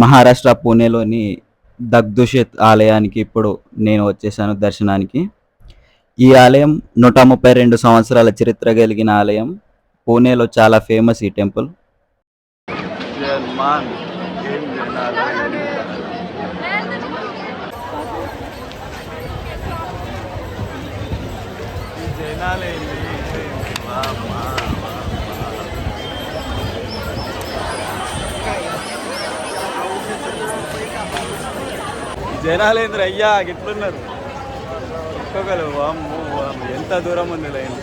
మహారాష్ట్ర పూణేలోని దగ్దుషిత్ ఆలయానికి ఇప్పుడు నేను వచ్చేసాను దర్శనానికి. ఈ ఆలయం నూట ముప్పై రెండు సంవత్సరాల చరిత్ర కలిగిన ఆలయం. పూణేలో చాలా ఫేమస్ ఈ టెంపుల్. జన్మాన్ జనాలేంద్ర అయ్యా గిట్లున్నారు. ఒక్కొక్కరు ఎంత దూరం ఉంది లైన్.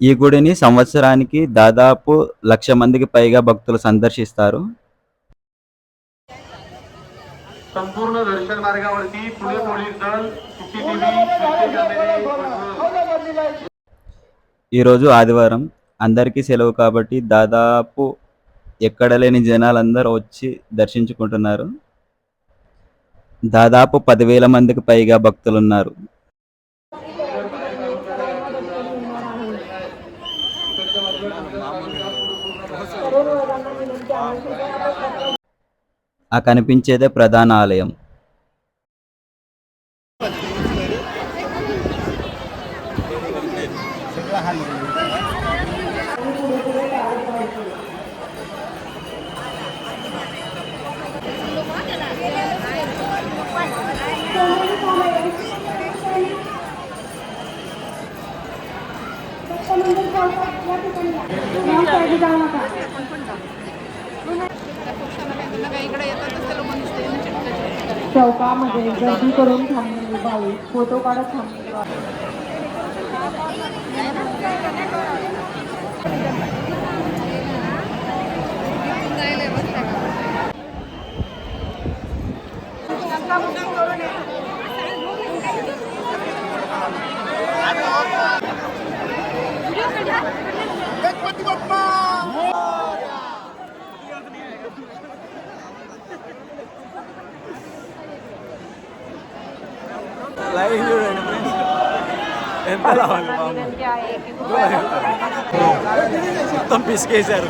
ఈ గుడిని సంవత్సరానికి దాదాపు లక్ష మందికి పైగా భక్తులు సందర్శిస్తారు. संपूर्ण दर्शन मार्गावरती पुणे पोलीस दल सीसीटीव्ही ఈరోజు ఆదివారం అందరికీ సెలవు కాబట్టి దాదాపు ఎక్కడ లేని జనాలందరూ వచ్చి దర్శించుకుంటున్నారు దాదాపు పదివేల మందికి పైగా భక్తులు ఉన్నారు ఆ కనిపించేదే ప్రధాన ఆలయం. चौकामध्ये गर्दी करून थांबलेली भाविक फोटो काढत थांबलेली भाविक. जायला बसता లైవ్ చూడండి ఫ్రెండ్స్ ఎంత రావాలి బాబు మొత్తం పిసికేశారు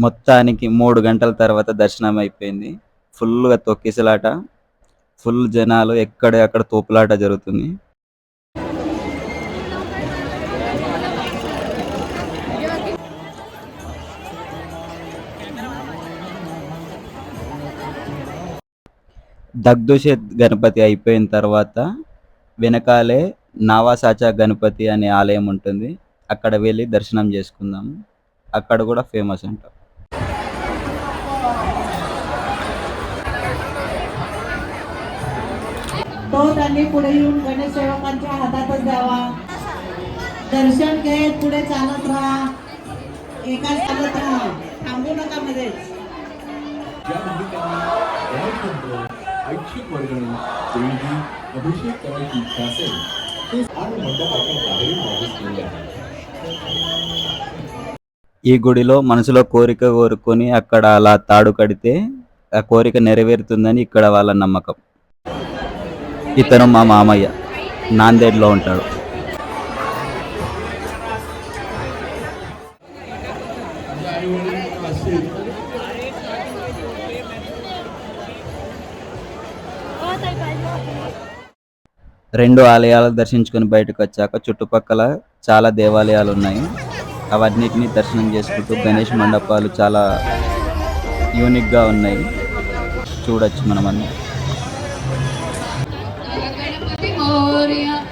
మొత్తానికి మూడు గంటల తర్వాత దర్శనం అయిపోయింది. ఫుల్గా తొక్కిసలాట. ఫుల్ జనాలు ఎక్కడ అక్కడ తోపులాట జరుగుతుంది. దగ్ధుషేత్ గణపతి అయిపోయిన తర్వాత వెనకాలే నావాసాచా గణపతి అనే ఆలయం ఉంటుంది. అక్కడ వెళ్ళి దర్శనం చేసుకుందాం. అక్కడ కూడా ఫేమస్ అంటాం. तो त्यांनी पुढे येऊन गणेश सेवकांच्या हातातच द्यावा दर्शन घेत पुढे चालत राहा एका चालत राहा थांबू नका मध्येच ज्या भाविकांना गणेशमंत्र ऐच्छिक वर्गणी देणगी अभिषेक करायची इच्छा असेल ते आणि मंडपाच्या बाहेरील बाजूस केले आहे ఈ గుడిలో మనసులో కోరిక కోరుకొని అక్కడ అలా తాడు కడితే ఆ కోరిక నెరవేరుతుందని ఇక్కడ వాళ్ళ నమ్మకం ఇతను మా మామయ్య. నాందేడ్లో ఉంటాడు. రెండు ఆలయాలు దర్శించుకొని బయటకు వచ్చాక చుట్టుపక్కల చాలా దేవాలయాలు ఉన్నాయి అవన్నిటిని దర్శనం చేసుకుంటూ గణేష్ మండపాలు చాలా యూనిక్గా ఉన్నాయి. చూడొచ్చు మనం అన్ని గణపతి